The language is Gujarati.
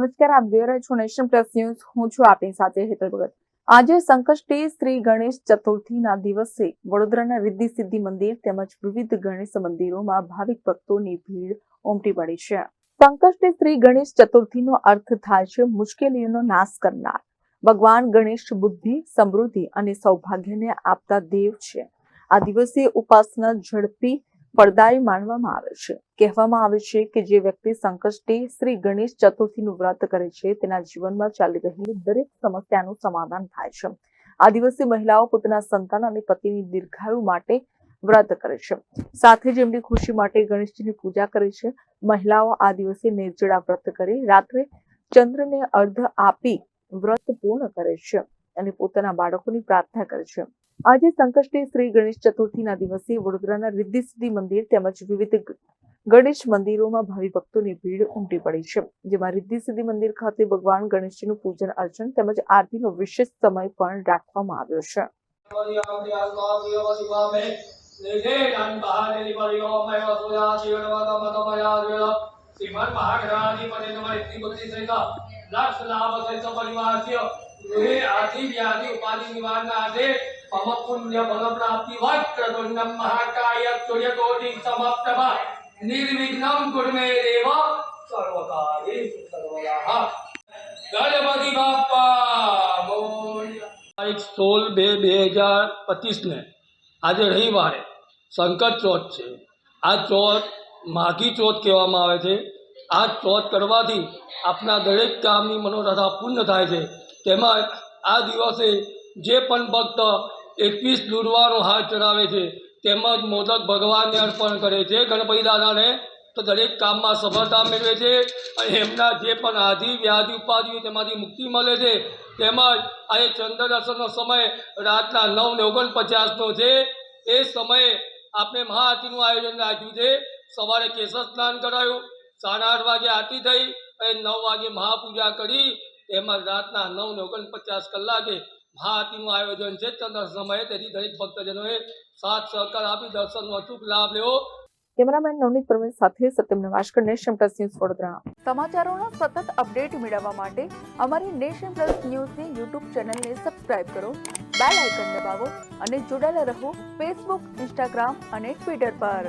નમસ્કાર, આપ જોઈ રહ્યા છો નેશન પ્લસ ન્યૂઝ. હું છું આપની સાથે હેતલ ભગત. આજે સંકષ્ટી શ્રી ગણેશ ચતુર્થીના દિવસે વડોદરાના રિદ્ધિ સિદ્ધિ મંદિર તેમજ વિવિધ ગણેશ મંદિરોમાં ભાવિક ભક્તોની ભીડ ઉમટી પડી છે. સંકષ્ટી શ્રી ગણેશ ચતુર્થીનો અર્થ થાય છે મુશ્કેલીઓનો નાશ કરનાર. ભગવાન ગણેશ બુદ્ધિ, સમૃદ્ધિ અને સૌભાગ્યને આપતા દેવ છે. આ દિવસે ઉપાસના ઝડપી ફળદાયી માનવામાં આવે છે. કહેવામાં આવે છે કે જે વ્યક્તિ સંકષ્ટી શ્રી ગણેશ ચતુર્થીનું વ્રત કરે છે, તેના જીવનમાં ચાલી રહેલી દરેક સમસ્યાનું સમાધાન થાય છે. આ દિવસે મહિલાઓ પોતાના સંતાન અને પતિની દીર્ઘાયુ માટે વ્રત કરે છે. સાથે જ એમની ખુશી માટે ગણેશજીની પૂજા કરે છે. મહિલાઓ આ દિવસે નિર્જળા વ્રત કરી. રાત્રે ચંદ્રને અર્ધ આપી વ્રત પૂર્ણ કરે છે અને પોતાના બાળકોની પ્રાર્થના કરે છે. આજે સંકષ્ટી શ્રી ગણેશ ચતુર્થીના દિવસે વડોદરાના સિદ્ધિ મંદિર તેમજ વિવિધ ગણેશ મંદિરોમાં ભાવિ ભક્તોની ભીડ ઉમટી પડી છે. જેમાં સિદ્ધિ મંદિર ખાતે ભગવાન ગણેશજીનું પૂજન, અર્ચન તેમજ આરતીનો વિશેષ સમય પણ રાખવામાં આવ્યો છે. મમ પુણ્ય ફલ વક્રતુંડમ મહાકાય સૂર્ય કોટિ નિર્વિઘ્નમ કુરુ દેવ સર્વકાર્યેષુ સર્વદા ગણપતિ મોર્યા તારીખ સોળ બે બે હજાર પચીસને આજે રવિવારે સંકટ ચોથ છે. આ ચોથ માઘી ચોથ કહેવામાં આવે છે. આ ચોથ કરવાથી આપના દરેક કામની મનોરથા પૂર્ણ થાય છે. તેમાં આ દિવસે જે પણ ભક્ત એકવીસ દુર્વાનો હાથ ચડાવે છે. તેમજ મોદક ભગવાનને અર્પણ કરે છે. ગણપતિ દાદાને તો દરેક કામમાં સફળતા મેળવે છે અને એમના જે પણ આધિ વ્યાધિ ઉપાધિ તેમાંથી મુક્તિ મળે છે. તેમજ આજે એ દર્શનનો સમય રાતના નવ ને ઓગણપચાસનો છે. એ સમયે આપણે મહાઆરતીનું આયોજન રાખ્યું છે. સવારે કેશવ સ્નાન કરાયું. સાડા આઠ વાગે આરતી થઈ અને નવ વાગે મહાપૂજા કરી. તેમજ રાતના નવ ને ઓગણપચાસ કલાકે મહાઆરતીનું આયોજન છે. ચંદ્ર સમયે તેથી દરેક ભક્તજનોએ સાથ સહકાર આપી દર્શનનો અચૂક લાભ લેવો. કેમેરામેન નવનીત પ્રવીણ સાથે સત્યમ નવાશકર નેશન પ્લસ ન્યૂઝ વડોદરા. સમાચારોના સતત અપડેટ મેળવવા માટે અમારી નેશન પ્લસ ન્યૂઝની યુટ્યુબ ચેનલને સબસ્ક્રાઇબ કરો બેલ આઇકન દબાવો અને જોડાયેલા રહો ફેસબુક ઇન્સ્ટાગ્રામ અને ટ્વિટર પર.